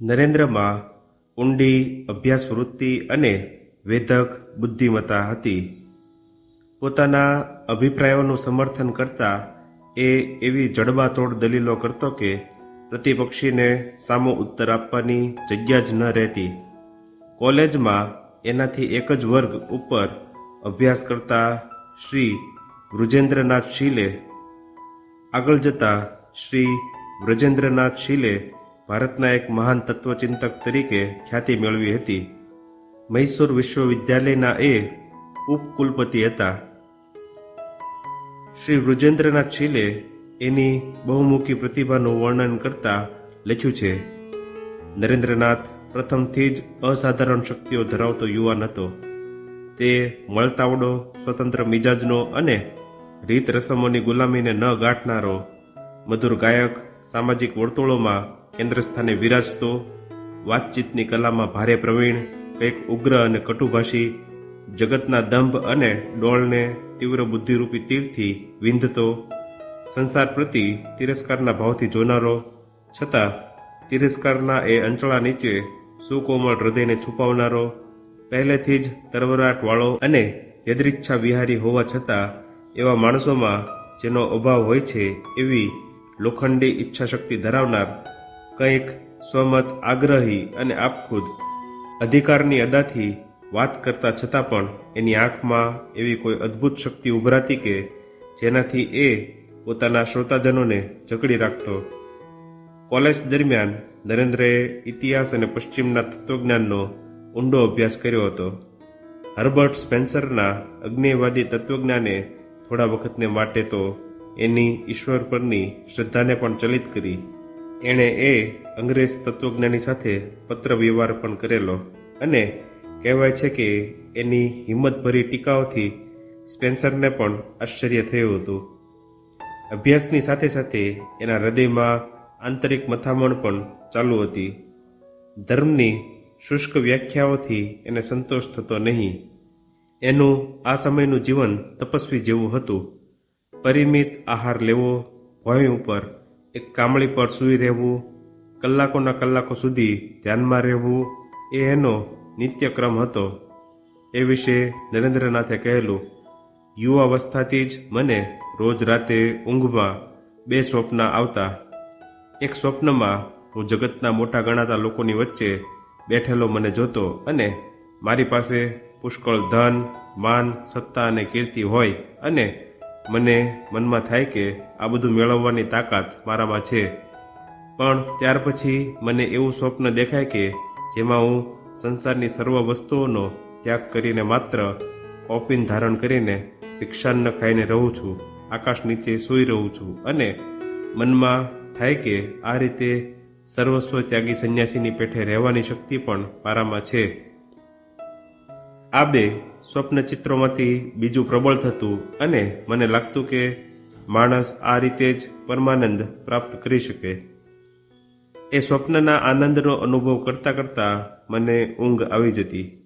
નરેન્દ્રમાં ઊંડી અભ્યાસ વૃત્તિ અને વેધક બુદ્ધિમત્તા હતી. પોતાના અભિપ્રાયોનું સમર્થન કરતા એ એવી જડબાતોડ દલીલો કરતો કે પ્રતિપક્ષીને સામો ઉત્તર આપવાની જગ્યા જ ન રહેતી. કોલેજમાં એનાથી એક જ વર્ગ ઉપર અભ્યાસ કરતા શ્રી વૃજેન્દ્રનાથ શીલે આગળ જતા શ્રી વ્રજેન્દ્રનાથ શીલે ભારતના એક મહાન તત્વચિંતક તરીકે ખ્યાતિ મેળવી હતી. મૈસૂર વિશ્વવિદ્યાલયના એ ઉપકુલપતિ હતા. શ્રી વૃજેન્દ્રનાથ શીલે એની બહુમુખી પ્રતિભાનું વર્ણન કરતા લખ્યું છે, નરેન્દ્રનાથ પ્રથમથી જ અસાધારણ શક્તિઓ ધરાવતો યુવાન હતો. તે મળતાવડો, સ્વતંત્ર મિજાજનો અને રીત રસમોની ગુલામીને ન ગાંઠનારો, મધુર ગાયક, સામાજિક વર્તુળોમાં કેન્દ્ર સ્થાને વિરાજતો, વાતચીતની કલામાં ભારે પ્રવીણ, કંઈક ઉગ્ર અને કટુભાષી, જગતના દંભ અને ડોળને તીવ્ર બુદ્ધિરૂપી તીરથી વિંધતો, સંસાર પ્રતિ તિરસ્કારના ભાવથી જોનારો, છતાં તિરસ્કારના એ અંચળા નીચે સુકોમળ હૃદયને છુપાવનારો, પહેલેથી જ તરવરાટવાળો અને યદૃચ્છા વિહારી હોવા છતાં એવા માણસોમાં જેનો અભાવ હોય છે એવી લોખંડી ઈચ્છાશક્તિ ધરાવનાર કંઈક સ્વમત આગ્રહી અને આપખુદ અધિકારની અદાથી વાત કરતા છતાં પણ એની આંખમાં એવી કોઈ અદ્ભુત શક્તિ ઉભરાતી કે જેનાથી એ પોતાના શ્રોતાજનોને જકડી રાખતો. કોલેજ દરમિયાન નરેન્દ્રએ ઇતિહાસ અને પશ્ચિમના તત્વજ્ઞાનનો ઊંડો અભ્યાસ કર્યો હતો. હર્બર્ટ સ્પેન્સરના અગ્નિવાદી તત્વજ્ઞાને થોડા વખતને માટે તો એની ઈશ્વર પરની શ્રદ્ધાને પણ ચલિત કરી. એણે એ અંગ્રેજ તત્વજ્ઞાની સાથે પત્ર વ્યવહાર પણ કરેલો અને કહેવાય છે કે એની હિંમતભરી ટીકાઓથી સ્પેન્સરને પણ આશ્ચર્ય થયું હતું. અભ્યાસની સાથે સાથે એના હૃદયમાં આંતરિક મથામણ પણ ચાલુ હતી. ધર્મની શુષ્ક વ્યાખ્યાઓથી એને સંતોષ થતો નહીં. એનું આ સમયનું જીવન તપસ્વી જેવું હતું. પરિમિત આહાર લેવો ભય ઉપર એક કામળી પર સૂઈ રહેવું, કલાકોના કલાકો સુધી ધ્યાનમાં રહેવું, એ એનો નિત્યક્રમ હતો. એ વિશે નરેન્દ્રનાથે કહેલું, યુવાવસ્થાથી જ મને રોજ રાતે ઊંઘમાં બે સ્વપ્ન આવતા. એક સ્વપ્નમાં હું જગતના મોટા ગણાતા લોકોની વચ્ચે બેઠેલો મને જોતો અને મારી પાસે પુષ્કળ ધન, માન, સત્તા અને કીર્તિ હોય અને મને મનમાં થાય કે આ બધું મેળવવાની તાકાત મારામાં છે. પણ ત્યાર પછી મને એવું સ્વપ્ન દેખાય કે જેમાં હું સંસારની સર્વ વસ્તુઓનો ત્યાગ કરીને માત્ર કોપીન ધારણ કરીને ભિક્ષાન્ન ખાઈને રહું છું. આકાશ નીચે સૂઈ રહું છું અને મનમાં થાય કે આ રીતે સર્વસ્વ ત્યાગી સંન્યાસીની પેઠે રહેવાની શક્તિ પણ મારામાં છે. આ બે સ્વપ્ન ચિત્રોમાંથી બીજું પ્રબળ થતું અને મને લાગતું કે માણસ આ રીતે જ પરમાનંદ પ્રાપ્ત કરી શકે. એ સ્વપ્નના આનંદનો અનુભવ કરતાં કરતાં મને ઊંઘ આવી જતી.